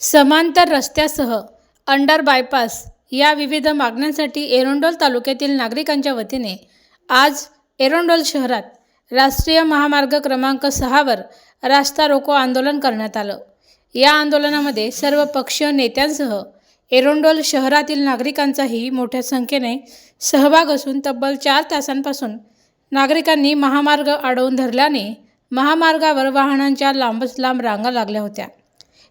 समांतर रस्त्यासह under bypass या विविध मागण्यांसाठी एरोंडोल तालुक्यातील नागरिकांच्या वतीने आज एरोंडोल शहरात राष्ट्रीय महामार्ग क्रमांक सहावर रास्ता रोको आंदोलन करण्यात आलं. या आंदोलनामध्ये सर्व पक्षीय नेत्यांसह एरोंडोल शहरातील नागरिकांचाही मोठ्या संख्येने सहभाग असून तब्बल चार तासांपासून नागरिकांनी महामार्ग अडवून धरल्याने महामार्गावर वाहनांच्या लांबच लांब रांगा लागल्या होत्या.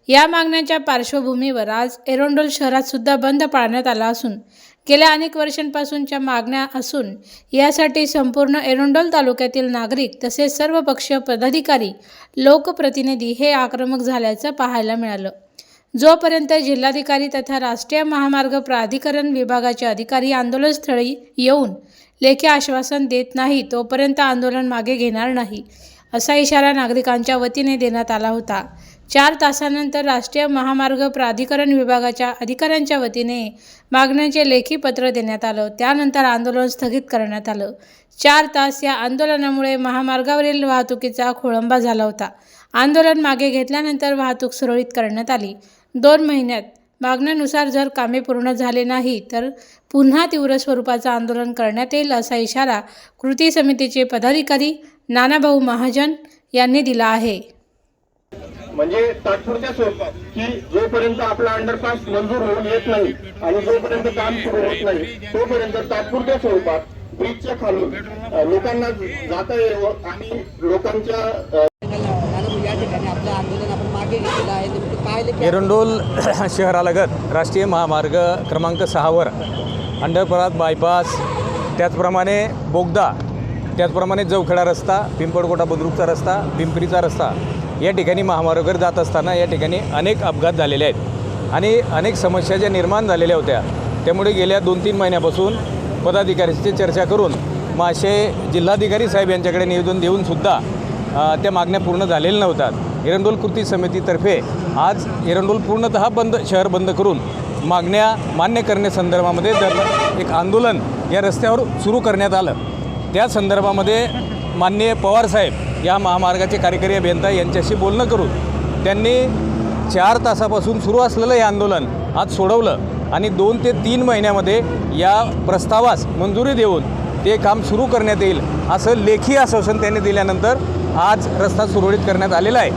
या मागण्यांच्या पार्श्वभूमीवर आज एरोंडोल शहरात सुद्धा बंद पाळण्यात आला असून गेल्या अनेक वर्षांपासूनच्या मागण्या असून यासाठी संपूर्ण एरोंडोल तालुक्यातील नागरिक तसेच सर्व पक्षीय पदाधिकारी लोकप्रतिनिधी हे आक्रमक झाल्याचं पाहायला मिळालं. जोपर्यंत जिल्हाधिकारी तथा राष्ट्रीय महामार्ग प्राधिकरण विभागाचे अधिकारी आंदोलनस्थळी येऊन लेखी आश्वासन देत नाही तोपर्यंत आंदोलन मागे घेणार नाही असा इशारा नागरिकांच्या वतीने देण्यात आला होता. चार तासानंतर राष्ट्रीय महामार्ग प्राधिकरण विभागाच्या अधिकाऱ्यांच्या वतीने मागण्यांचे लेखी पत्र देण्यात आलं. त्यानंतर आंदोलन स्थगित करण्यात आलं. चार तास या आंदोलनामुळे महामार्गावरील वाहतुकीचा खोळंबा झाला होता. आंदोलन मागे घेतल्यानंतर वाहतूक सुरळीत करण्यात आली. दोन महिन्यात मागण्यानुसार जर कामे पूर्ण झाले नाही तर पुन्हा तीव्र स्वरूपाचं आंदोलन करण्यात येईल असा इशारा कृती समितीचे पदाधिकारी नानाभाऊ महाजन यांनी दिला आहे. म्हणजे तात्पुरत्या स्वरूपात की जोपर्यंत आपला अंडरपास मंजूर होऊन येत नाही आणि जोपर्यंत काम सुरू होत नाही तोपर्यंत तात्पुरत्या स्वरूपात ब्रिजच्या खालून लोकांना जाता यावं आणि लोकांच्या या ठिकाणी आपलं आंदोलन आपण मागे घेतलेलं आहे काय एरंडोल शहरालगत राष्ट्रीय महामार्ग क्रमांक सहावर अंडरपास बायपास त्याचप्रमाणे बोगदा त्याचप्रमाणे जवखेडा रस्ता पिंपळकोटा बुद्रुकचा रस्ता पिंपरीचा रस्ता या ठिकाणी महामार्गावर जात असताना या ठिकाणी अनेक अपघात झालेले आहेत. आणि अनेक समस्या ज्या निर्माण झालेल्या होत्या त्यामुळे गेल्या दोन तीन महिन्यापासून पदाधिकाऱ्यांची चर्चा करून मासे जिल्हाधिकारी साहेब यांच्याकडे निवेदन देऊनसुद्धा त्या मागण्या पूर्ण झालेल्या नव्हतात एरंडोल कृती समितीतर्फे आज एरंडोल पूर्णतः बंद शहर बंद करून मागण्या मान्य करण्यासंदर्भामध्ये दर एक आंदोलन या रस्त्यावर सुरू करण्यात आलं. त्या संदर्भामध्ये माननीय पवारसाहेब या महामार्गाचे कार्यकारी अभियंता यांच्याशी बोलणं करून त्यांनी चार तासापासून सुरू असलेलं हे आंदोलन आज सोडवलं आणि दोन ते तीन महिन्यामध्ये या प्रस्तावास मंजुरी देऊन ते काम सुरू करण्यात येईल असं लेखी आश्वासन त्यांनी दिल्यानंतर आज रस्ता सुरळीत करण्यात आलेला आहे.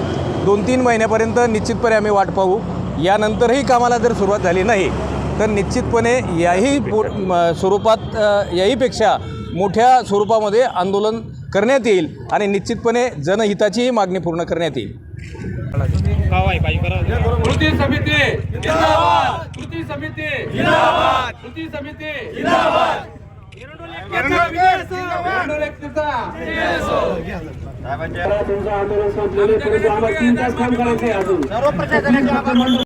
दोन तीन महिन्यापर्यंत निश्चितपणे आम्ही वाट पाहू. यानंतरही कामाला जर सुरुवात झाली नाही तर निश्चितपणे याही म- स्वरूपात याहीपेक्षा मोठ्या स्वरूपामध्ये आंदोलन करण्यात येईल आणि निश्चितपणे जनहिताचीही मागणी पूर्ण करण्यात येईल. कृती समिती जिंदाबाद! कृती समिती जिंदाबाद! कृती समिती जिंदाबाद! तुमचं आंदोलन संपलेलं आहे, परंतु आम्हाला तीन तास काम करायचं आहे अजून